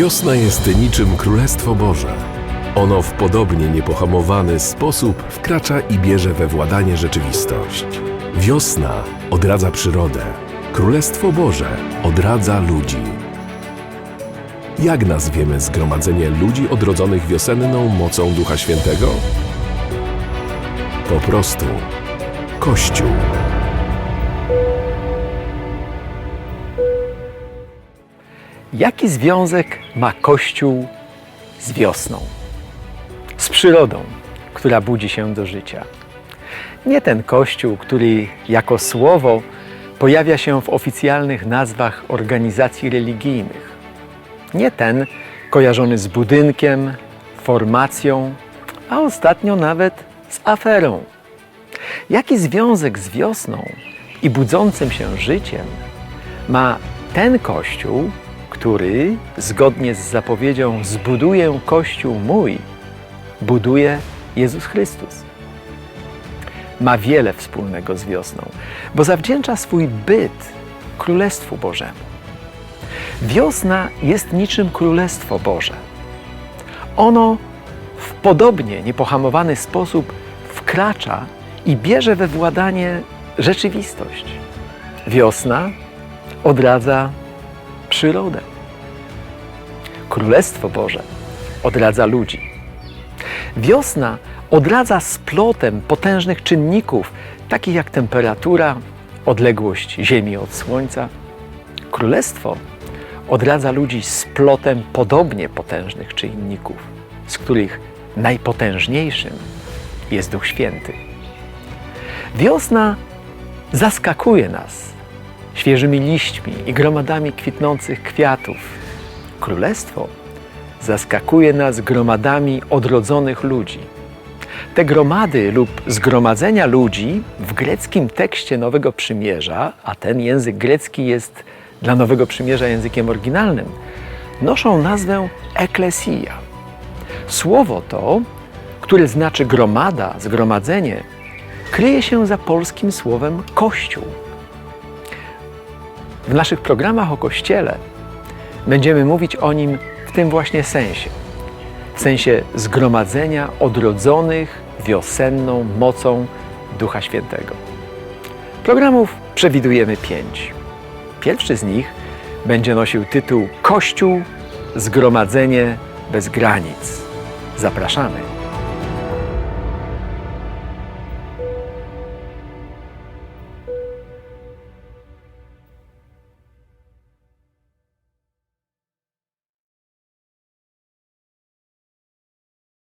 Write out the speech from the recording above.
Wiosna jest niczym Królestwo Boże. Ono w podobnie niepohamowany sposób wkracza i bierze we władanie rzeczywistość. Wiosna odradza przyrodę. Królestwo Boże odradza ludzi. Jak nazwiemy zgromadzenie ludzi odrodzonych wiosenną mocą Ducha Świętego? Po prostu Kościół. Jaki związek ma Kościół z wiosną? Z przyrodą, która budzi się do życia. Nie ten Kościół, który jako słowo pojawia się w oficjalnych nazwach organizacji religijnych. Nie ten kojarzony z budynkiem, formacją, a ostatnio nawet z aferą. Jaki związek z wiosną i budzącym się życiem ma ten Kościół, który zgodnie z zapowiedzią zbuduję Kościół mój, buduje Jezus Chrystus? Ma wiele wspólnego z wiosną, bo zawdzięcza swój byt Królestwu Bożemu. Wiosna jest niczym Królestwo Boże. Ono w podobnie niepohamowany sposób wkracza i bierze we władanie rzeczywistość. Wiosna odradza przyrodę. Królestwo Boże odradza ludzi. Wiosna odradza splotem potężnych czynników, takich jak temperatura, odległość Ziemi od Słońca. Królestwo odradza ludzi splotem podobnie potężnych czynników, z których najpotężniejszym jest Duch Święty. Wiosna zaskakuje nas świeżymi liśćmi i gromadami kwitnących kwiatów. Królestwo zaskakuje nas gromadami odrodzonych ludzi. Te gromady lub zgromadzenia ludzi w greckim tekście Nowego Przymierza, a ten język grecki jest dla Nowego Przymierza językiem oryginalnym, noszą nazwę eklesia. Słowo to, które znaczy gromada, zgromadzenie, kryje się za polskim słowem kościół. W naszych programach o Kościele będziemy mówić o nim w tym właśnie sensie. W sensie zgromadzenia odrodzonych wiosenną mocą Ducha Świętego. Programów przewidujemy pięć. Pierwszy z nich będzie nosił tytuł Kościół Zgromadzenie bez granic. Zapraszamy.